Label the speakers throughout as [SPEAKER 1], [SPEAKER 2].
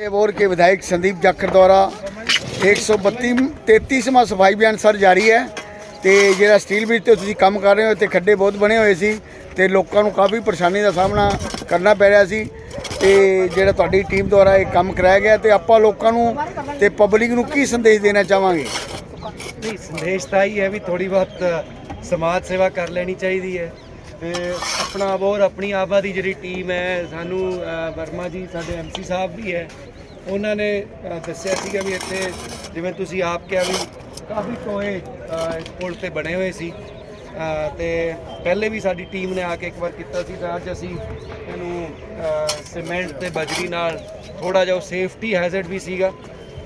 [SPEAKER 1] Bore के विधायक संदीप जाखड़ द्वारा 132 33ਵਾਂ ਸਫਾਈ ਅਭਿਆਨ ਸਰ ਜਾਰੀ ਹੈ ਤੇ ਜਿਹੜਾ ਸਟੀਲ ਬ੍ਰਿਜ ਤੇ ਤੁਸੀਂ ਕੰਮ ਕਰ ਰਹੇ ਹੋ ਤੇ ਖੱਡੇ ਬਹੁਤ ਬਣੇ ਹੋਏ ਸੀ ਤੇ ਲੋਕਾਂ ਨੂੰ ਕਾਫੀ ਪਰੇਸ਼ਾਨੀ ਦਾ ਸਾਹਮਣਾ ਕਰਨਾ ਪੈ ਰਿਹਾ ਸੀ ਤੇ ਜਿਹੜਾ ਤੁਹਾਡੀ ਟੀਮ ਦੁਆਰਾ ਇਹ ਕੰਮ ਕਰਾਇਆ ਗਿਆ ਤੇ ਆਪਾਂ ਲੋਕਾਂ ਨੂੰ ਤੇ ਪਬਲਿਕ ਨੂੰ ਕੀ ਸੰਦੇਸ਼ ਦੇਣਾ ਚਾਹਾਂਗੇ
[SPEAKER 2] ਨਹੀਂ ਸੰਦੇਸ਼ ਤਾਂ ਹੀ ਹੈ ਵੀ ਥੋੜੀ ਬਹੁਤ ਸਮਾਜ ਸੇਵਾ ਕਰ ਲੈਣੀ ਚਾਹੀਦੀ ਹੈ ਤੇ ਆਪਣਾ ਹੋਰ ਆਪਣੀ ਆਬਾ ਦੀ ਜਿਹੜੀ ਟੀਮ ਹੈ ਸਾਨੂੰ ਵਰਮਾ ਜੀ ਸਾਡੇ ਐਮਸੀ ਸਾਹਿਬ ਵੀ ਹੈ। ਉਹਨਾਂ ਨੇ ਦੱਸਿਆ ਸੀਗਾ ਵੀ ਇੱਥੇ ਜਿਵੇਂ ਤੁਸੀਂ ਆਪ ਕਿਹਾ ਵੀ ਕਾਫੀ ਟੋਏ ਇਸ ਪੁਲ ਤੇ ਬਣੇ ਹੋਏ ਸੀ। ਅ, ਤੇ ਪਹਿਲੇ ਵੀ ਸਾਡੀ ਟੀਮ ਨੇ ਆ ਕੇ ਇੱਕ ਵਾਰ ਕੀਤਾ ਸੀ ਤਾਂ ਅੱਜ ਅਸੀਂ ਇਹਨੂੰ ਸੀਮੈਂਟ ਤੇ ਬਜਰੀ ਨਾਲ ਥੋੜਾ ਜਿਹਾ ਸੇਫਟੀ ਹੈਜ਼ਰਡ ਵੀ ਸੀਗਾ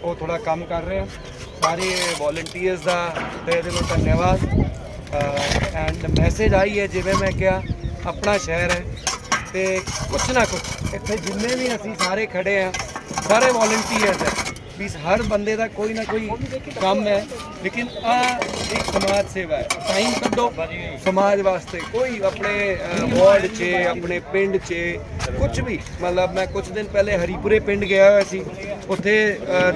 [SPEAKER 2] ਉਹ ਥੋੜਾ ਕੰਮ ਕਰ ਰਹੇ ਹਾਂ। ਸਾਰੇ ਵੋਲੰਟੀਅਰਸ ਦਾ ਤਹਿ ਦਿਲੋਂ ਧੰਨਵਾਦ। ਐਂਡ ਮੈਸੇਜ ਆਈ ਹੈ, ਜਿਵੇਂ ਮੈਂ ਕਿਹਾ, ਆਪਣਾ ਸ਼ਹਿਰ ਹੈ। ਤੇ ਕੁਛ ਨਾ ਕੁਛ, ਇੱਥੇ ਜਿੰਨੇ ਵੀ ਅਸੀਂ ਸਾਰੇ ਖੜੇ ਆ ਸਾਰੇ ਵੋਲੰਟੀਅਰਸ ਹੈ। ਵੀ ਹਰ ਬੰਦੇ ਦਾ ਕੋਈ ਨਾ ਕੋਈ ਕੰਮ ਹੈ, ਲੇਕਿਨ ਆ ਇੱਕ ਸਮਾਜ ਸੇਵਾ ਹੈ। ਟਾਈਮ ਕੱਢੋ, ਸਮਾਜ ਵਾਸਤੇ। ਕੋਈ ਆਪਣੇ ਵਾਰਡ 'ਚ, ਆਪਣੇ ਪਿੰਡ 'ਚ ਕੁਝ ਵੀ। ਮਤਲਬ ਮੈਂ ਕੁਝ ਦਿਨ ਪਹਿਲੇ ਹਰੀਪੁਰੇ ਪਿੰਡ ਗਿਆ ਹੋਇਆ ਸੀ। ਉੱਥੇ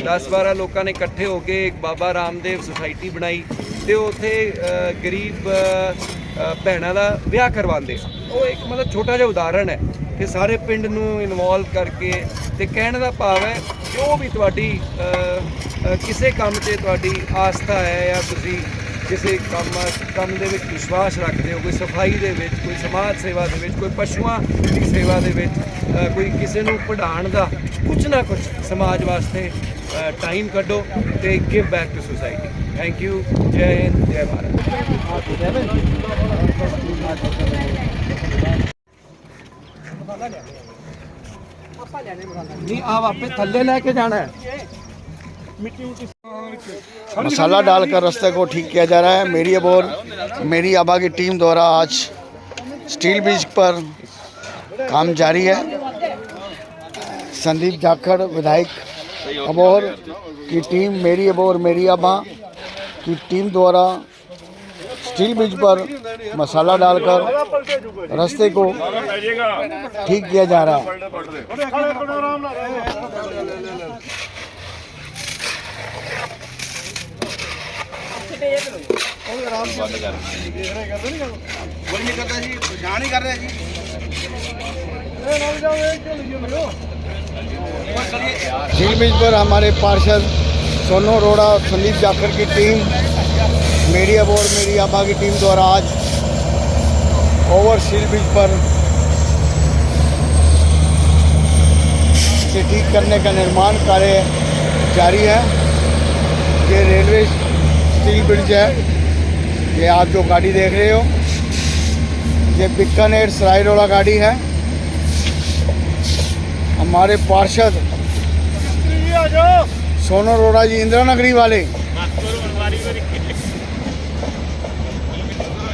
[SPEAKER 2] 10-12 ਲੋਕਾਂ ਨੇ ਇਕੱਠੇ ਹੋ ਕੇ ਇੱਕ ਬਾਬਾ ਰਾਮਦੇਵ ਸੁਸਾਇਟੀ ਬਣਾਈ ਤੇ ਉੱਥੇ ਗਰੀਬ ਭੈਣਾਂ ਦਾ ਵਿਆਹ ਕਰਵਾਉਂਦੇ ਉਹ ਇੱਕ ਮਤਲਬ ਛੋਟਾ ਜਿਹਾ ਉਦਾਹਰਣ ਹੈ। ਕਿ ਸਾਰੇ ਪਿੰਡ ਨੂੰ ਇਨਵੋਲਵ ਕਰਕੇ ਤੇ ਕਹਿਣ ਦਾ ਭਾਵ ਹੈ, ਜੋ ਵੀ ਤੁਹਾਡੀ ਕਿਸੇ ਕੰਮ ਤੇ ਤੁਹਾਡੀ ਆਸਥਾ ਹੈ ਜਾਂ ਤੁਸੀਂ ਕਿਸੇ ਕੰਮ ਕੰਮ ਦੇ ਵਿੱਚ ਵਿਸ਼ਵਾਸ ਰੱਖਦੇ ਹੋ, ਕੋਈ ਸਫ਼ਾਈ ਦੇ ਵਿੱਚ, ਕੋਈ ਸਮਾਜ ਸੇਵਾ ਦੇ ਵਿੱਚ, ਕੋਈ ਪਸ਼ੂਆਂ ਦੀ ਸੇਵਾ ਦੇ ਵਿੱਚ ਕੋਈ ਕਿਸੇ ਨੂੰ ਪੜ੍ਹਾਉਣ ਦਾ ਕੁਝ ਨਾ ਕੁਝ ਸਮਾਜ ਵਾਸਤੇ ਟਾਈਮ ਕੱਢੋ ਤੇ give back to society thank you ਜੈ ਹਿੰਦ ਜੈ ਭਾਰਤ ਨਹੀਂ ਆਪ ਆਪੇ ਥੱਲੇ ਲੈ ਕੇ ਜਾਣਾ ਹੈ
[SPEAKER 1] मसाला डालकर रास्ते को ठीक किया जा रहा है मेरी अबोर मेरी आबा की टीम द्वारा आज स्टील ब्रिज पर काम जारी है संदीप जाखड़ विधायक अबोर की टीम मेरी अबोर मेरी आबा की टीम द्वारा स्टील ब्रिज पर मसाला डालकर रास्ते को ठीक किया जा रहा है। झील बीच पर हमारे पार्षद सोनू अरोड़ा, संदीप जाखड़ की टीम मेरी अबोर मेरी आबा की टीम द्वारा आज ओवर झील बीच पर. से ठीक करने का निर्माण कार्य जारी है। ये रेलवे स्टील ब्रिज है। ये आप जो गाड़ी देख रहे हो ये बीकानेर सराय रोड़ा गाड़ी है। हमारे पार्षद सोनू अरोड़ा जी इंदिरा नगरी वाले।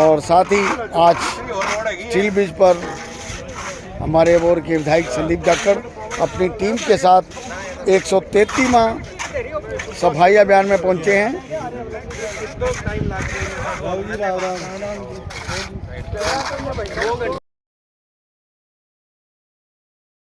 [SPEAKER 1] और साथ ही आज चिल ब्रिज पर हमारे बोर के विधायक संदीप जाकर अपनी टीम के साथ 133वां सफ़ाई अभियान में पहुँचे हैं।